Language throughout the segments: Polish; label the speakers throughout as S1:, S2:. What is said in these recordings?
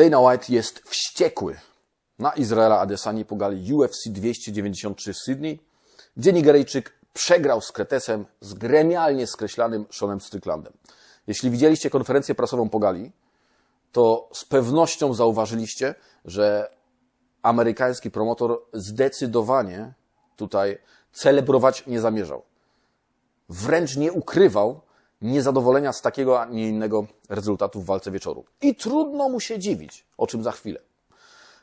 S1: Dana White jest wściekły na Izraela Adesani po gali UFC 293 w Sydney, gdzie Nigeryjczyk przegrał z Kretesem z gremialnie skreślanym Seanem Stricklandem. Jeśli widzieliście konferencję prasową po gali, to z pewnością zauważyliście, że amerykański promotor zdecydowanie tutaj celebrować nie zamierzał. Wręcz nie ukrywał niezadowolenia z takiego, a nie innego rezultatu w walce wieczoru. I trudno mu się dziwić, o czym za chwilę.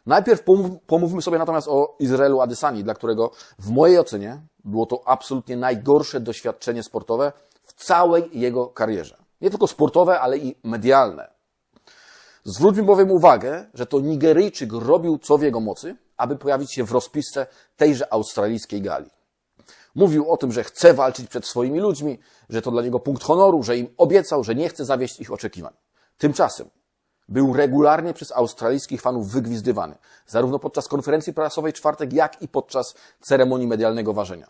S1: Najpierw pomów, pomówmy sobie natomiast o Izraelu Adesani, dla którego w mojej ocenie było to absolutnie najgorsze doświadczenie sportowe w całej jego karierze. Nie tylko sportowe, ale i medialne. Zwróćmy bowiem uwagę, że to Nigeryjczyk robił co w jego mocy, aby pojawić się w rozpisce tejże australijskiej gali. Mówił o tym, że chce walczyć przed swoimi ludźmi, że to dla niego punkt honoru, że im obiecał, że nie chce zawieść ich oczekiwań. Tymczasem był regularnie przez australijskich fanów wygwizdywany, zarówno podczas konferencji prasowej czwartek, jak i podczas ceremonii medialnego ważenia.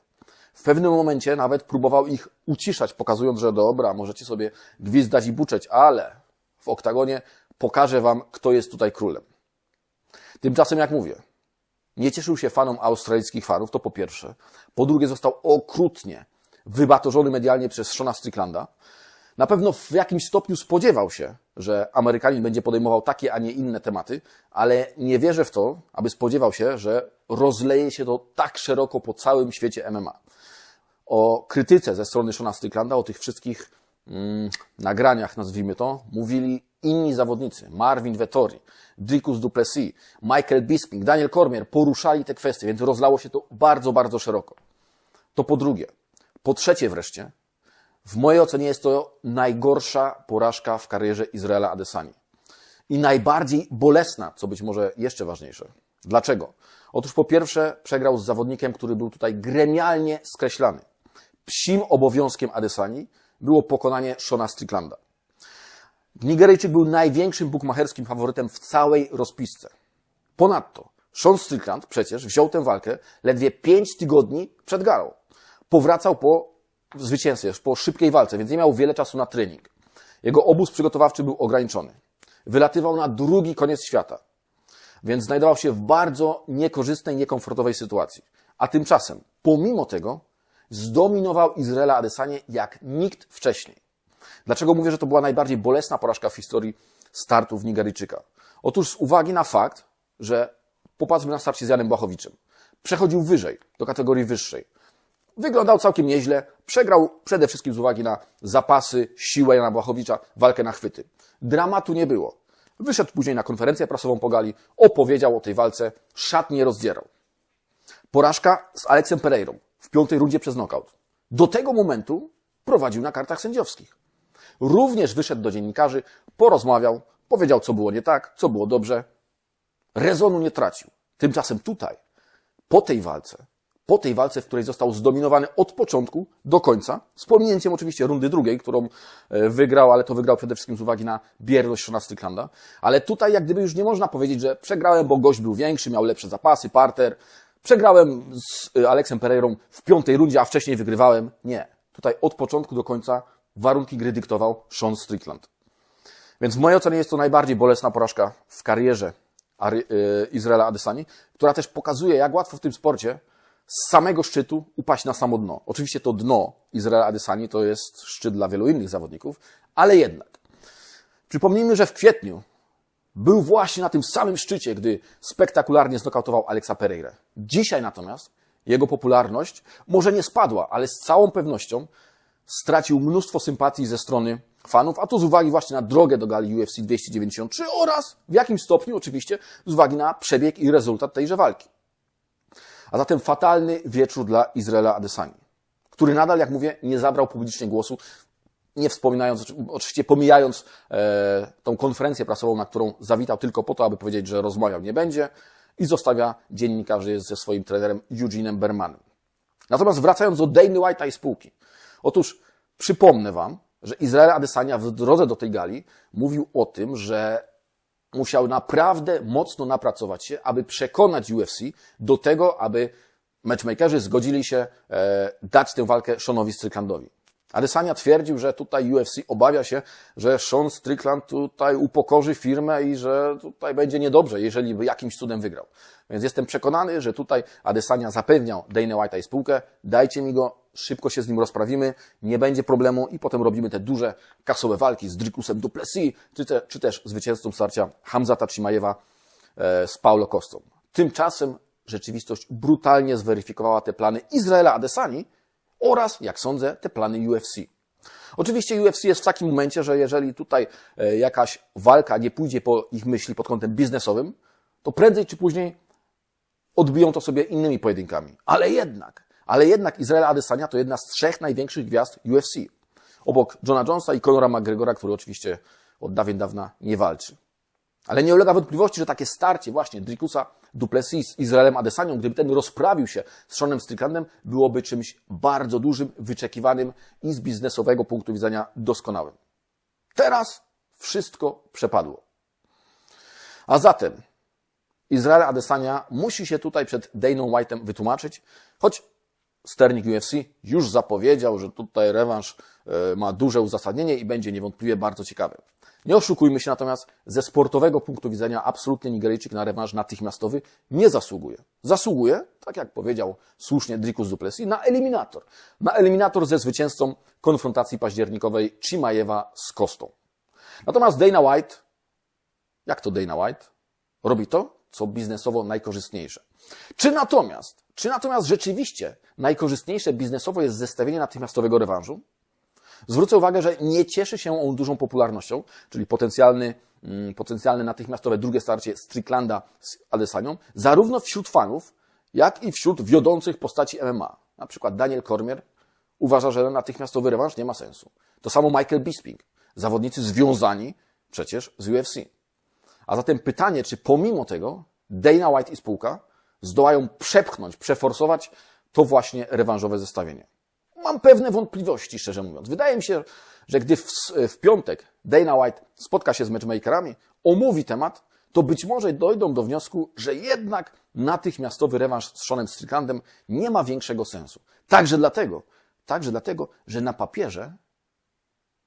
S1: W pewnym momencie nawet próbował ich uciszać, pokazując, że dobra, możecie sobie gwizdać i buczeć, ale w oktagonie pokażę wam, kto jest tutaj królem. Tymczasem, jak mówię, nie cieszył się fanom australijskich fanów, to po pierwsze. Po drugie, został okrutnie wybatorzony medialnie przez Shona Stricklanda. Na pewno w jakimś stopniu spodziewał się, że Amerykanin będzie podejmował takie, a nie inne tematy, ale nie wierzę w to, aby spodziewał się, że rozleje się to tak szeroko po całym świecie MMA. O krytyce ze strony Shona Stricklanda, o tych wszystkich mm, nagraniach, nazwijmy to, mówili inni zawodnicy. Marvin Vettori, Dricus Duplessis, Michael Bisping, Daniel Cormier poruszali te kwestie, więc rozlało się to bardzo, bardzo szeroko. To po drugie. Po trzecie wreszcie, w mojej ocenie jest to najgorsza porażka w karierze Izraela Adesani. I najbardziej bolesna, co być może jeszcze ważniejsze. Dlaczego? Otóż po pierwsze przegrał z zawodnikiem, który był tutaj gremialnie skreślany. Psim obowiązkiem Adesani było pokonanie Shona Stricklanda. Nigeryjczyk był największym bukmacherskim faworytem w całej rozpisce. Ponadto Sean Strickland przecież wziął tę walkę ledwie 5 tygodni przed galą. Powracał po zwycięstwie, po szybkiej walce, więc nie miał wiele czasu na trening. Jego obóz przygotowawczy był ograniczony. Wylatywał na drugi koniec świata, więc znajdował się w bardzo niekorzystnej, niekomfortowej sytuacji. A tymczasem, pomimo tego, zdominował Izraela Adesanie jak nikt wcześniej. Dlaczego mówię, że to była najbardziej bolesna porażka w historii startów Nigeryjczyka? Otóż z uwagi na fakt, że popatrzmy na starcie z Janem Błachowiczem. Przechodził wyżej, do kategorii wyższej. Wyglądał całkiem nieźle. Przegrał przede wszystkim z uwagi na zapasy, siłę Jana Błachowicza, walkę na chwyty. Dramatu nie było. Wyszedł później na konferencję prasową po gali, opowiedział o tej walce, szat nie rozdzierał. Porażka z Aleksem Pereirą w piątej rundzie przez knockout. Do tego momentu prowadził na kartach sędziowskich. Również wyszedł do dziennikarzy, porozmawiał, powiedział, co było nie tak, co było dobrze. Rezonu nie tracił. Tymczasem tutaj, po tej walce, po tej walce, w której został zdominowany od początku do końca, z pominięciem oczywiście rundy drugiej, którą e, wygrał, ale to wygrał przede wszystkim z uwagi na bierność Shona. Ale tutaj jak gdyby już nie można powiedzieć, że przegrałem, bo gość był większy, miał lepsze zapasy, parter. Przegrałem z e, Aleksem Pereirą w piątej rundzie, a wcześniej wygrywałem. Nie. Tutaj od początku do końca warunki gry dyktował Sean Strickland. Więc w mojej ocenie jest to najbardziej bolesna porażka w karierze e, Izraela Adesani, która też pokazuje, jak łatwo w tym sporcie z samego szczytu upaść na samo dno. Oczywiście to dno Izraela Adesani to jest szczyt dla wielu innych zawodników, ale jednak. Przypomnijmy, że w kwietniu był właśnie na tym samym szczycie, gdy spektakularnie znokautował Alexa Pereira. Dzisiaj natomiast jego popularność może nie spadła, ale z całą pewnością stracił mnóstwo sympatii ze strony fanów, a to z uwagi właśnie na drogę do gali UFC 293 oraz w jakim stopniu oczywiście z uwagi na przebieg i rezultat tejże walki. A zatem fatalny wieczór dla Izraela Adesani, który nadal, jak mówię, nie zabrał publicznie głosu, nie wspominając, oczywiście pomijając e, tą konferencję prasową, na którą zawitał tylko po to, aby powiedzieć, że rozmawiał nie będzie i zostawia dziennikarzy ze swoim trenerem Eugene'em Bermanem. Natomiast wracając do Dany White'a i spółki. Otóż przypomnę Wam, że Izrael Adesania w drodze do tej gali mówił o tym, że musiał naprawdę mocno napracować się, aby przekonać UFC do tego, aby matchmakerzy zgodzili się e, dać tę walkę Seanowi Stricklandowi. Adesanya twierdził, że tutaj UFC obawia się, że Sean Strickland tutaj upokorzy firmę i że tutaj będzie niedobrze, jeżeli by jakimś cudem wygrał. Więc jestem przekonany, że tutaj Adesanya zapewniał Dana White'a i spółkę, dajcie mi go, szybko się z nim rozprawimy, nie będzie problemu i potem robimy te duże kasowe walki z Dricusem Duplessis, czy, te, czy też zwycięzcą starcia Hamzata Chimajewa e, z Paulo Costą. Tymczasem rzeczywistość brutalnie zweryfikowała te plany Izraela Adesani, oraz, jak sądzę, te plany UFC. Oczywiście UFC jest w takim momencie, że jeżeli tutaj e, jakaś walka nie pójdzie po ich myśli pod kątem biznesowym, to prędzej czy później odbiją to sobie innymi pojedynkami. Ale jednak, ale jednak Izrael Adesanya to jedna z trzech największych gwiazd UFC. Obok Johna Jonesa i Conora McGregora, który oczywiście od dawien dawna nie walczy. Ale nie ulega wątpliwości, że takie starcie właśnie Drikusa Duplessis z Izraelem Adesanią, gdyby ten rozprawił się z Seanem Stricklandem, byłoby czymś bardzo dużym, wyczekiwanym i z biznesowego punktu widzenia doskonałym. Teraz wszystko przepadło. A zatem Izrael Adesania musi się tutaj przed Dayną White'em wytłumaczyć, choć sternik UFC już zapowiedział, że tutaj rewanż e, ma duże uzasadnienie i będzie niewątpliwie bardzo ciekawy. Nie oszukujmy się natomiast, ze sportowego punktu widzenia absolutnie Nigeryjczyk na rewanż natychmiastowy nie zasługuje. Zasługuje, tak jak powiedział słusznie Dricus Duplessis, na eliminator. Na eliminator ze zwycięzcą konfrontacji październikowej Chimajewa z Kostą. Natomiast Dana White, jak to Dana White? Robi to, co biznesowo najkorzystniejsze. Czy natomiast, czy natomiast rzeczywiście najkorzystniejsze biznesowo jest zestawienie natychmiastowego rewanżu? Zwrócę uwagę, że nie cieszy się on dużą popularnością, czyli potencjalny, mm, potencjalne natychmiastowe drugie starcie Stricklanda z Adesanią, zarówno wśród fanów, jak i wśród wiodących postaci MMA. Na przykład Daniel Cormier uważa, że natychmiastowy rewanż nie ma sensu. To samo Michael Bisping, zawodnicy związani przecież z UFC. A zatem pytanie, czy pomimo tego Dana White i spółka zdołają przepchnąć, przeforsować to właśnie rewanżowe zestawienie mam pewne wątpliwości, szczerze mówiąc. Wydaje mi się, że gdy w, w piątek Dana White spotka się z matchmakerami, omówi temat, to być może dojdą do wniosku, że jednak natychmiastowy rewanż z Seanem Stricklandem nie ma większego sensu. Także dlatego, także dlatego, że na papierze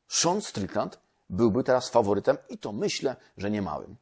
S1: Sean Strickland byłby teraz faworytem i to myślę, że nie małym.